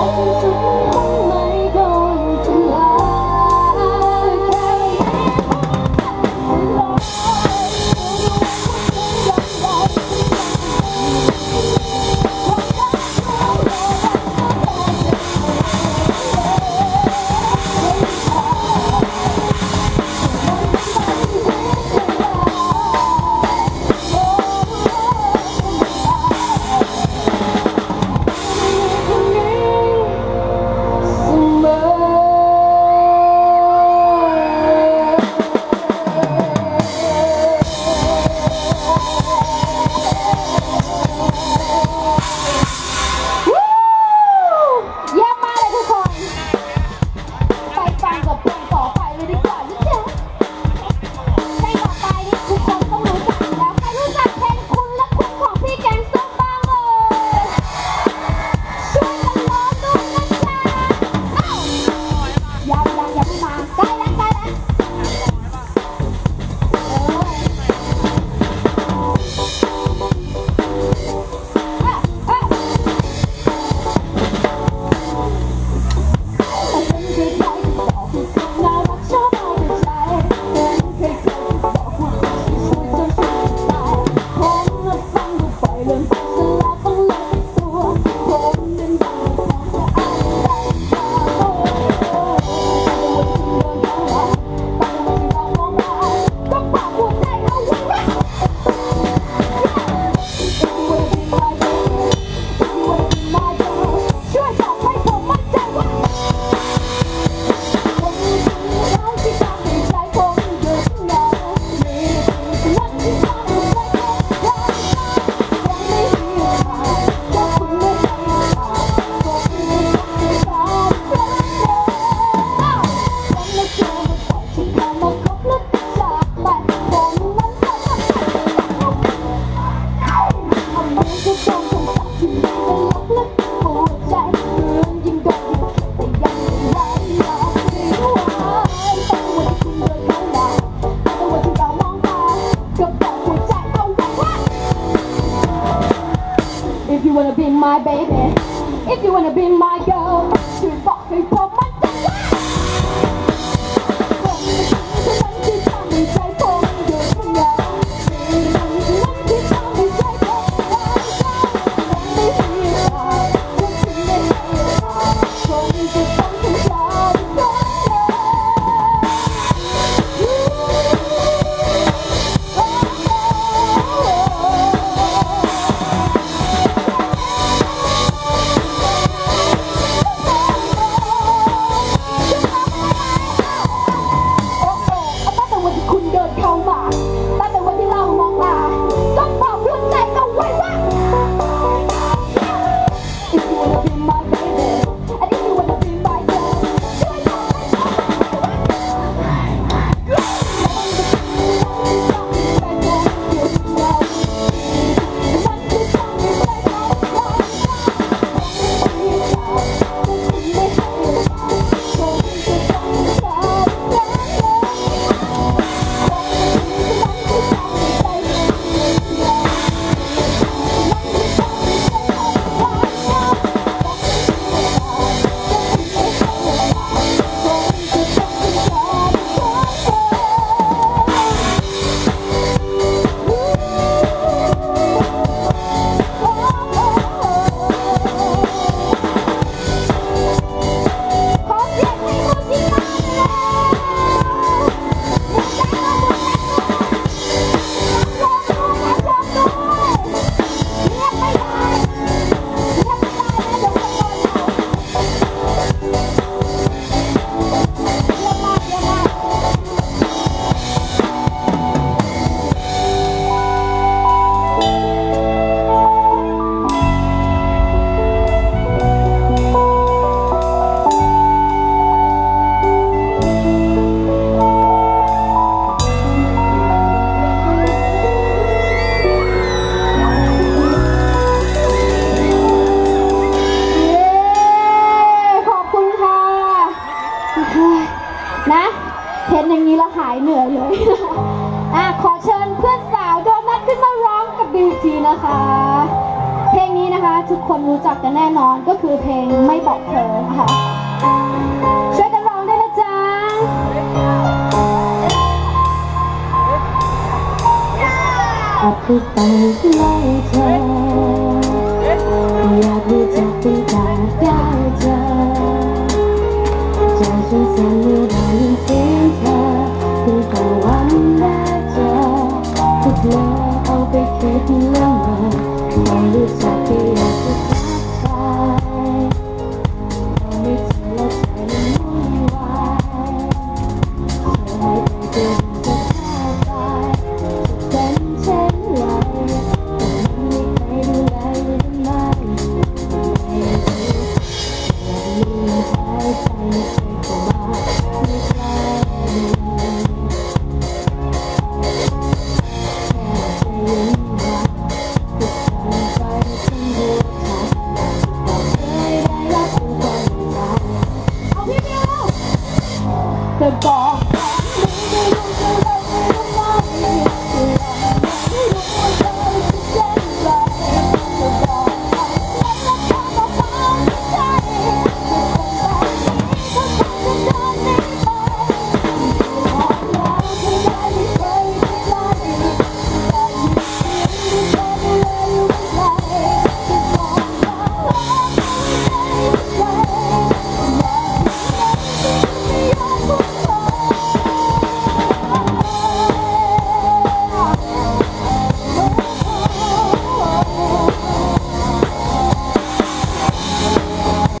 Oh. wanna be my baby, if you wanna be my girl, two, four, three, four, one. ทีนะคะ เพลงนี้นะคะทุกคนรู้จักกันแน่นอนก็คือเพลงไม่บอกเธอนะคะช่วยกันร้องได้ละจ้าอับไปไปใกล้เธออยากรู้จักที่จะได้เจอจะช่วยเสนอได้จริง